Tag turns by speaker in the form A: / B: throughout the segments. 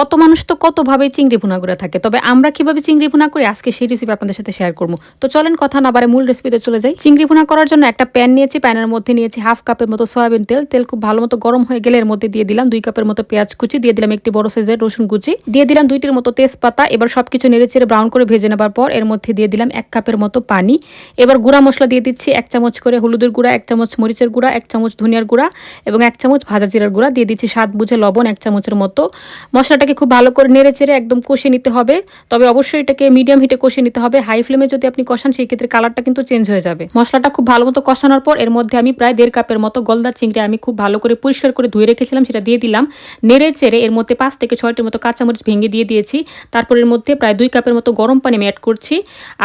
A: কত মানুষ তো কতভাবে চিংড়ি ভুনা করে থাকে? তবে আমরা কীভাবে চিংড়ি ভুনা করি? আজকে সেই রেসিপি আপনাদের সাথে শেয়ার করব। তো চলেন কথা না বারে মূল রেসিপিতে চলে যাই। চিংড়ি ভুনা করার জন্য একটা প্যান নিয়েছি প্যানের মধ্যে নিয়েছি হাফ কাপের মতো সয়াবিন তেল। তেল খুব ভালো মতো গরম হয়ে গেলে এর মধ্যে দিয়ে দিলাম দুই কাপের মতো পেঁয়াজ কুচি, দিয়ে দিলাম একটি বড় সাইজের রসুন কুচি। দিয়ে দিলাম দুইটির মতো তেজপাতা। এবার সবকিছু নেড়ে চেড়ে ব্রাউন করে ভেজে নেবার পর এর মধ্যে দিয়ে দিলাম এক কাপের মতো পানি। এবার গুঁড়া মশলা দিয়ে দিচ্ছি এক চামচ করে হলুদের গুঁড়া, এক চামচ মরিচের গুঁড়া, এক চামচ ধনিয়ার গুঁড়া এবং এক চামচ ভাজা জিরার গুঁড়া। দিয়ে দিচ্ছি স্বাদ বুঝে লবণ এক চামচের মতো। মশলাটাকে খুব ভালো করে নেড়ে চেড়ে একদম কষে নিতে হবে। তবে অবশ্যই এটাকে মিডিয়াম হিটে কষে নিতে হবে। হাই ফ্লেমে যদি আপনি কষান, সেই ক্ষেত্রে কালারটা কিন্তু চেঞ্জ হয়ে যাবে। মশলাটা খুব ভালো মতো কষানোর পর, এর মধ্যে আমি প্রায় দেড় কাপের মতো গলদা চিংড়ি আমি খুব ভালো করে পরিষ্কার করে ধুয়ে রেখেছিলাম, সেটা দিয়ে দিলাম। নেড়ে চেড়ে এর মধ্যে পাঁচ থেকে ছয়টির মতো কাঁচামরিচ ভেঙে দিয়ে দিয়েছি। তারপর এর মধ্যে প্রায় দুই কাপের মতো গরম পানি আমি অ্যাড করছি।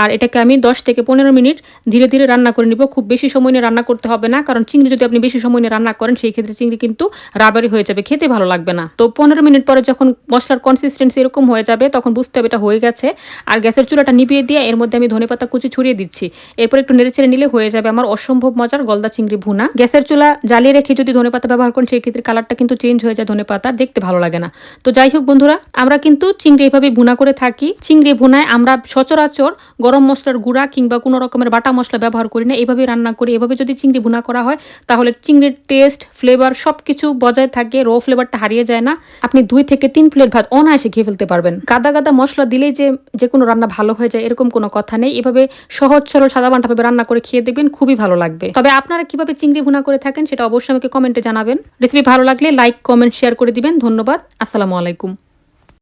A: আর এটাকে আমি দশ থেকে পনেরো মিনিট ধীরে ধীরে রান্না করে নিব। খুব বেশি সময় নিয়ে রান্না করতে হবে না, কারণ চিংড়ি যদি আপনি বেশি সময় নিয়ে রান্না করেন, সেই ক্ষেত্রে চিংড়ি কিন্তু রাবারি হয়ে যাবে, খেতে ভালো লাগবে না। তো পনেরো মিনিট পরে যখন মশলার কনসিস্টেন্সি এরকম হয়ে যাবে, তখন বুঝতে হবে এটা হয়ে গেছে। আর গ্যাসের চুলাটা নিভিয়ে দিয়ে এর মধ্যে আমি ধনেপাতা কুচি ছড়িয়ে দিচ্ছি। এরপর একটু নেড়ে ছেড়ে নিলে হয়ে যাবে আমার অসম্ভব মজার গলদা চিংড়ি ভুনা। গ্যাসের চুলা জ্বালিয়ে রেখে যদি ধনেপাতা ব্যবহার করেন সেই ক্ষেত্রে কালারটা কিন্তু চেঞ্জ হয়ে যায় ধনেপাতা দেখতে ভালো লাগে না। তো যাই হোক বন্ধুরা, আমরা কিন্তু চিংড়ি এভাবে ভুনা করে থাকি। চিংড়ি ভুনায় আমরা সচরাচর গরম মশলার গুঁড়া কিংবা কোনো রকমের বাটা মশলা ব্যবহার করি না। এভাবে রান্না করি, এভাবে যদি চিংড়ি ভুনা করা হয়, তাহলে চিংড়ির টেস্ট ফ্লেভার সব কিছু বজায় থাকে র ফ্লেভারটা হারিয়ে যায় না। আপনি দুই থেকে তিন প্লেট ভাত অনায়াসে খেয়ে ফেলতে পারবেন। গাদা গাদা মশলা দিলেই যে যে কোনো রান্না ভালো হয়ে যায়, এরকম কোনো কথা নেই। এভাবে সহজ, সরল, সাদা ভাবে রান্না করে খেয়ে দেখবেন খুবই ভালো লাগবে। তবে আপনারা কীভাবে চিংড়ি ভুনা করে থাকেন সেটা অবশ্যই আমাকে কমেন্টে জানাবেন। রেসিপি ভালো লাগলে লাইক, কমেন্ট, শেয়ার করে দিবেন। ধন্যবাদ। আসসালামু আলাইকুম।